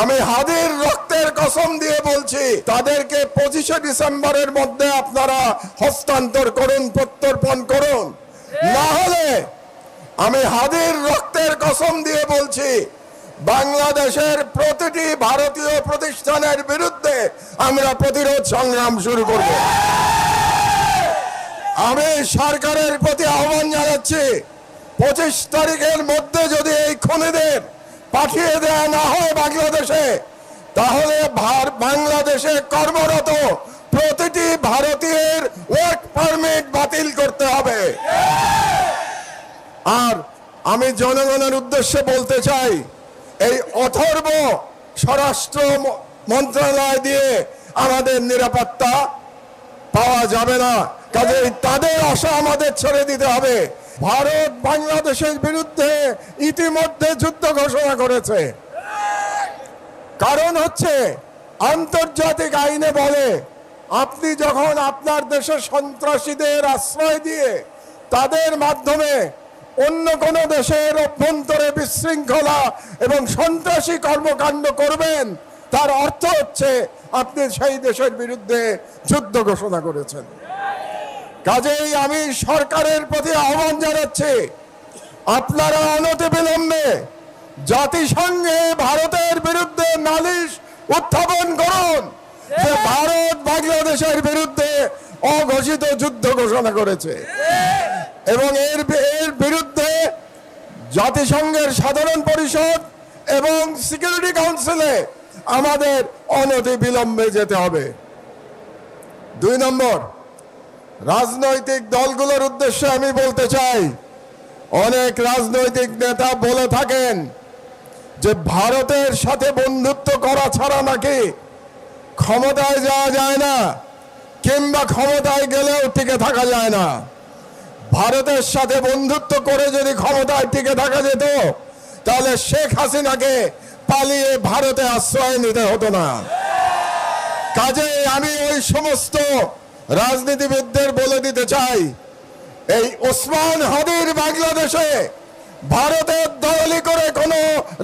আমি হাদির রক্তের কসম দিয়ে বলছি, তাদেরকে পঁচিশে ডিসেম্বরের মধ্যে আপনারা হস্তান্তর করুন, প্রত্যর্পণ করুন। না হলে আমি হাদির রক্তের কসম দিয়ে বলছি, বাংলাদেশের প্রতিটি ভারতীয় প্রতিষ্ঠানের বিরুদ্ধে আমরা প্রতিরোধ সংগ্রাম শুরু করব। আমি সরকারের প্রতি আহ্বান জানাচ্ছি, পঁচিশ তারিখের মধ্যে যদি এই খুনিদের পাঠিয়ে দেওয়া না হয় বাংলাদেশে, তাহলে বাংলাদেশে কর্মরত প্রতিটি ভারতীয়ের ওয়ার্ক পারমিট বাতিল করতে হবে। আর আমি জনগণের উদ্দেশ্যে বলতে চাই, এই অথর্ব স্বরাষ্ট্র মন্ত্রণালয় দিয়ে আমাদের নিরাপত্তা পাওয়া যাবে না। কাজেই তাদের আশা আমাদের ছেড়ে দিতে হবে। ভারত বাংলাদেশের বিরুদ্ধে ইতিমধ্যে যুদ্ধ ঘোষণা করেছে। কারণ হচ্ছে, আন্তর্জাতিক আইনে বলে, আপনি যখন আপনার দেশের সন্ত্রাসীদের আশ্রয় দিয়ে তাদের মাধ্যমে অন্য কোনো দেশের অভ্যন্তরে বিশৃঙ্খলা এবং সন্ত্রাসী কর্মকাণ্ড করবেন, তার অর্থ হচ্ছে আপনি সেই দেশের বিরুদ্ধে যুদ্ধ ঘোষণা করেছেন। কাজেই আমি সরকারের প্রতি আহ্বান জানাচ্ছি, আপনারা অনতিবিলম্বে জাতিসংঘে ভারতের বিরুদ্ধে নালিশ উত্থাপন করুন যে ভারত বাংলাদেশের বিরুদ্ধে অঘোষিত যুদ্ধ ঘোষণা করেছে। এবং এর এর বিরুদ্ধে জাতিসংঘের সাধারণ পরিষদ এবং সিকিউরিটি কাউন্সিলে আমাদের অনতি বিলম্বে যেতে হবে। দুই নম্বর রাজনৈতিক দলগুলোর উদ্দেশ্যে আমি বলতে চাই, অনেক রাজনৈতিক নেতা বলে থাকেন যে ভারতের সাথে বন্ধুত্ব করা ছাড়া নাকি ক্ষমতায় যাওয়া যায় না, কিংবা ক্ষমতায় গেলেও টিকে থাকা যায় না। ভারতের সাথে বন্ধুত্ব করে যদি ক্ষমতায় টিকে থাকা যেত, তাহলে শেখ হাসিনাকে পালিয়ে ভারতে আশ্রয় নিতে হতো না। কাজে আমি ওই সমস্ত রাজনীতিবিদদের বলে দিতে চাই, এই ওসমান হাদির বাংলাদেশে ভারতের দলই করে কোনো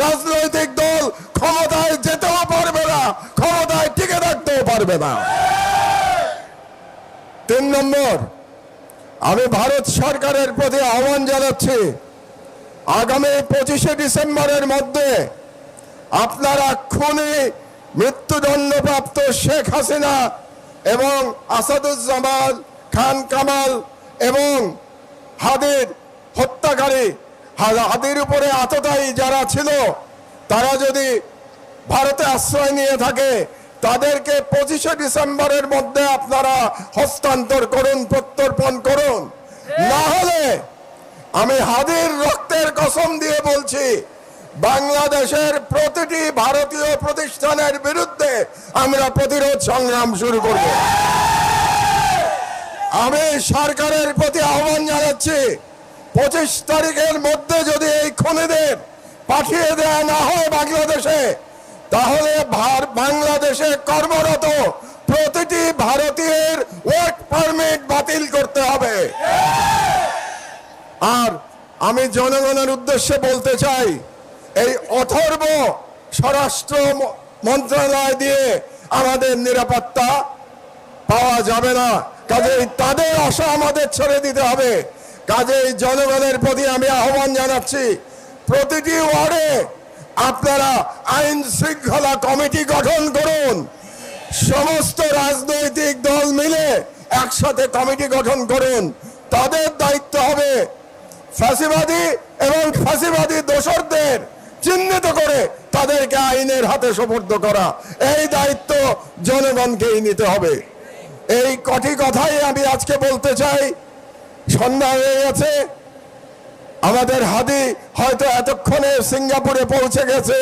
রাজনৈতিক দল ক্ষমতায় যেতেও পারবে না, ক্ষমতায় টিকে থাকতেও পারবে না। তিন নম্বর, আমি ভারত সরকারের প্রতি আহ্বান জানাচ্ছি, আগামী পঁচিশে ডিসেম্বরের মধ্যে আপনারা খুনি মৃত্যুদণ্ডপ্রাপ্ত শেখ হাসিনা এবং আসাদুজ্জামান খান কামাল এবং হাদির হত্যাকারী হাদির উপরে আততায়ী যারা ছিল তারা যদি ভারতে আশ্রয় নিয়ে থাকে তাদেরকে পঁচিশে ডিসেম্বরের মধ্যে আপনারা হস্তান্তর করুন প্রত্যর্পণ করুন। না হলে আমি হাদির রক্তের কসম দিয়ে বলছি বাংলাদেশের প্রতিটি ভারতীয় প্রতিষ্ঠানের বিরুদ্ধে আমরা প্রতিরোধ সংগ্রাম শুরু করব। আমি সরকারের প্রতি আহ্বান জানাচ্ছি, পঁচিশ তারিখের মধ্যে যদি এই খুনিদের পাঠিয়ে দেওয়া না হয় বাংলাদেশে, তাহলে বাংলাদেশে কর্মরত প্রতিটি ভারতীয়ের ওয়ার্ক পারমিট বাতিল করতে হবে। আর আমি জনগণের উদ্দেশ্যে বলতে চাই এই অথর্ব স্বরাষ্ট্র মন্ত্রণালয় দিয়ে আমাদের নিরাপত্তা পাওয়া যাবে না। কাজেই তাদের আশা আমাদের ছেড়ে দিতে হবে। কাজেই জনগণের প্রতি আমি আহ্বান জানাচ্ছি, প্রতিটি ওয়ার্ডে আপনারা আইন শৃঙ্খলা কমিটি গঠন করুন। সমস্ত রাজনৈতিক দল মিলে একসাথে কমিটি গঠন করুন। তাদের দায়িত্ব হবে ফাঁসিবাদী এবং ফাঁসিবাদী দোসরদের চিহ্নিত করে তাদেরকে আইনের হাতে সোপর্দ করা। এই দায়িত্ব জনগণকেই নিতে হবে। এই কটি কথাই আমি আজকে বলতে চাই। সন্ধ্যা হয়ে গেছে। আমাদের হাদি হয়তো এতক্ষণে সিঙ্গাপুরে পৌঁছে গেছে।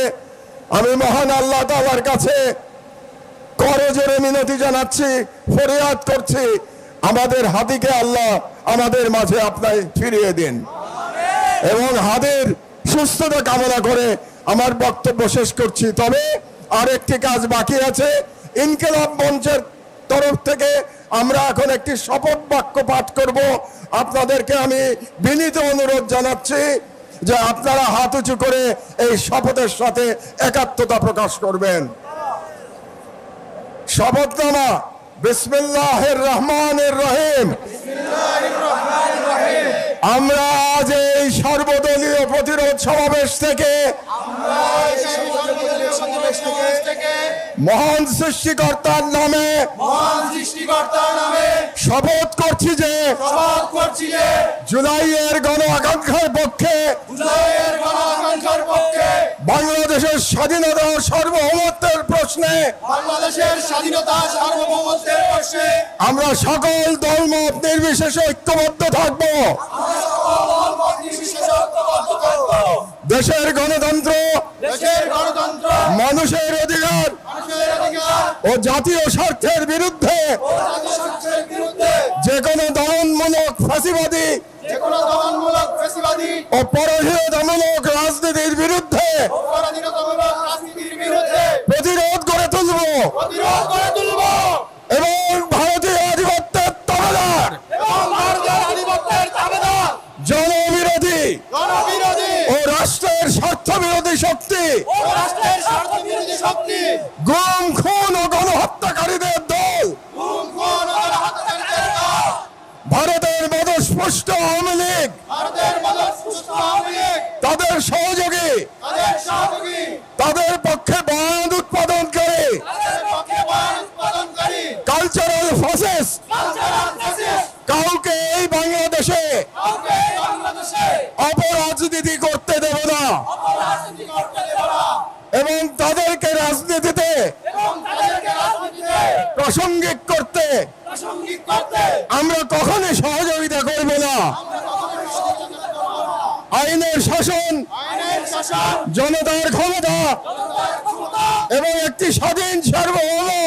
আমি মহান আল্লাহ তাআলার কাছে করজোরে মিনতি জানাচ্ছি, ফরিয়াদ করছি। আমাদের হাদিকে আল্লাহ আমাদের মাঝে আপনায় ফিরিয়ে দিন। এবং হাদের সুস্থতা কামনা করে আমার বক্তব্য শেষ করছি। তবে আরেকটি কাজ বাকি আছে। ইনকেলাব মঞ্চের তরফ থেকে আমরা এখন একটি শপথ বাক্য পাঠ করব। আপনাদেরকে আমি বিনীত অনুরোধ জানাচ্ছি যে আপনারা হাত উঁচু করে এই শপথের সাথে একাত্মতা প্রকাশ করবেন। শপথনামা বিসমিল্লাহির রহমানির রহিম। আমরা আজ এই সর্বদলীয় প্রতিরোধ সমাবেশ থেকে মহান সৃষ্টিকর্তার নামে মহান সৃষ্টিকর্তার নামে শপথ করছি যে শপথ করছি যে জুলাইয়ের গণ আকাঙ্ক্ষার পক্ষে জুলাইয়ের গণ আকাঙ্ক্ষার পক্ষে বাংলাদেশের স্বাধীনতা ও সার্বভৌমত্বের প্রশ্নে বাংলাদেশের স্বাধীনতা সার্বভৌমত্বের প্রশ্নে আমরা সকল দলমত নির্বিশেষে ঐক্যবদ্ধ থাকব। দেশের গণতন্ত্র দেশের গণতন্ত্র মানুষের অধিকার ও জাতীয় স্বার্থের বিরুদ্ধে যে কোনো দমনমূলক ফাঁসিবাদী ও রাষ্ট্রের স্বার্থ বিরোধী শক্তি। গুম খুন ও গণহত্যাকারীদের দল। ভারতের মদস্পুষ্ট আওয়ামী লীগ। তাদের সহযোগী। তাদের পক্ষে বায়ান উৎপাদনকারী তাদের পক্ষে বয়ান উৎপাদনকারী কালচারাল ফসেস কালচারাল ফ্যাসিস্ট কাউকে এই বাংলাদেশে কাউকে এই বাংলাদেশে অপরাজনীতি করতে দেব না অপরাজনীতি করতে দেব না এবং তাদেরকে রাজনীতিতে এবং তাদেরকে রাজনীতিতে প্রাসঙ্গিক করতে প্রাসঙ্গিক করতে আমরা কখনো সহযোগিতা করব না। আইনের শাসন জনতার ক্ষমতা জনতার ক্ষমতা এবং একটি স্বাধীন সার্বভৌম